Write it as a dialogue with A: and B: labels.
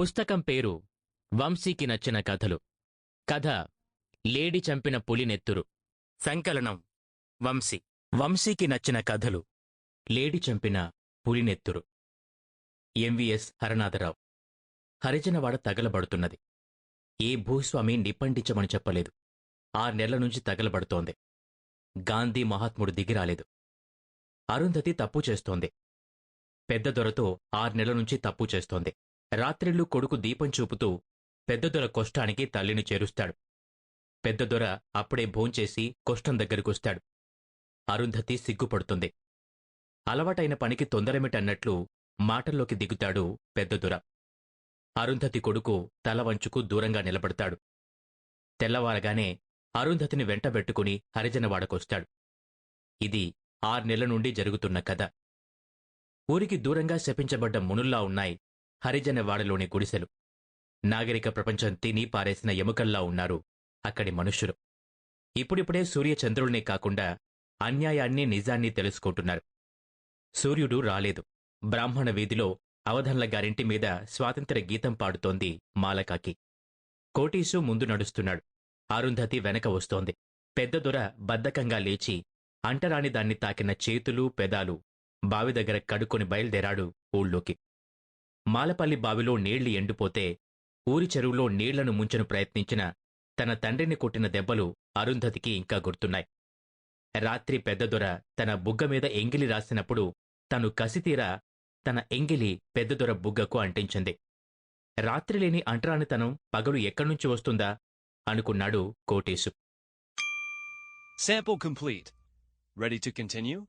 A: పుస్తకం పేరు వంశీకి నచ్చిన కథలు. కథ లేడి చంపిన పులినెత్తురు సంకలనం వంశీ. వంశీకి నచ్చిన కథలు లేడి చంపిన పులినెత్తురు ఎంవిఎస్ హరనాథరావు. హరిజనవాడ తగలబడుతున్నది. ఏ భూస్వామి నిప్పంటించమని చెప్పలేదు. ఆరు నెలల నుంచి తగలబడుతోంది. గాంధీ మహాత్ముడు దిగిరాలేదు. అరుంధతి తప్పు చేస్తోంది. పెద్ద దొరతో ఆరు నెలల నుంచి తప్పు చేస్తోంది. రాత్రిళ్ళు కొడుకు దీపం చూపుతూ పెద్దదొర కొష్టానికి తల్లిని చేరుస్తాడు. పెద్దదొర అప్పుడే భోంచేసి కొష్టం దగ్గరికొస్తాడు. అరుంధతి సిగ్గుపడుతుంది. అలవాటైన పనికి తొందరమిటన్నట్లు మాటల్లోకి దిగుతాడు పెద్దదొర అరుంధతి కొడుకు తల వంచుకు దూరంగా నిలబడతాడు. తెల్లవారగానే అరుంధతిని వెంటబెట్టుకుని హరిజనవాడకొస్తాడు. ఇది ఆర్నెల నుండి జరుగుతున్న కథ. ఊరికి దూరంగా శపించబడ్డ మునుల్లా ఉన్నాయి హరిజనవాడలోని గుడిసెలు. నాగరిక ప్రపంచం తిని పారేసిన ఎముకల్లా ఉన్నారు అక్కడి మనుష్యులు. ఇప్పుడిప్పుడే సూర్యచంద్రుల్ని కాకుండా అన్యాయాన్ని నిజాన్ని తెలుసుకుంటున్నారు. సూర్యుడు రాలేదు. బ్రాహ్మణ వీధిలో అవధన్ల గారింటి మీద స్వాతంత్ర గీతం పాడుతోంది మాలకాకి. కోటీసు ముందు నడుస్తున్నాడు. అరుంధతి వెనక వస్తోంది. పెద్దదొర బద్ధకంగా లేచి అంటరాని దాన్ని తాకిన చేతులు పెదాలు బావి దగ్గర కడుక్కొని బయలుదేరాడు ఊళ్ళోకి. మాలపల్లి బావిలో నీళ్ళు ఎండిపోతే ఊరి చెరువులో నీళ్ళను ముంచను ప్రయత్నించిన తన తండ్రిని కొట్టిన దెబ్బలు అరుంధతికి ఇంకా గుర్తున్నాయి రాత్రి పెద్దదొర తన బుగ్గ మీద ఎంగిలి రాసినప్పుడు తను కసితీరా తన ఎంగిలి పెద్దదొర బుగ్గకు అంటించింది రాత్రిలేని అంటరానితనం పగలు ఎక్కడ్నుంచి వస్తుందా అనుకున్నాడు Kotesu
B: Sample complete. Ready to continue?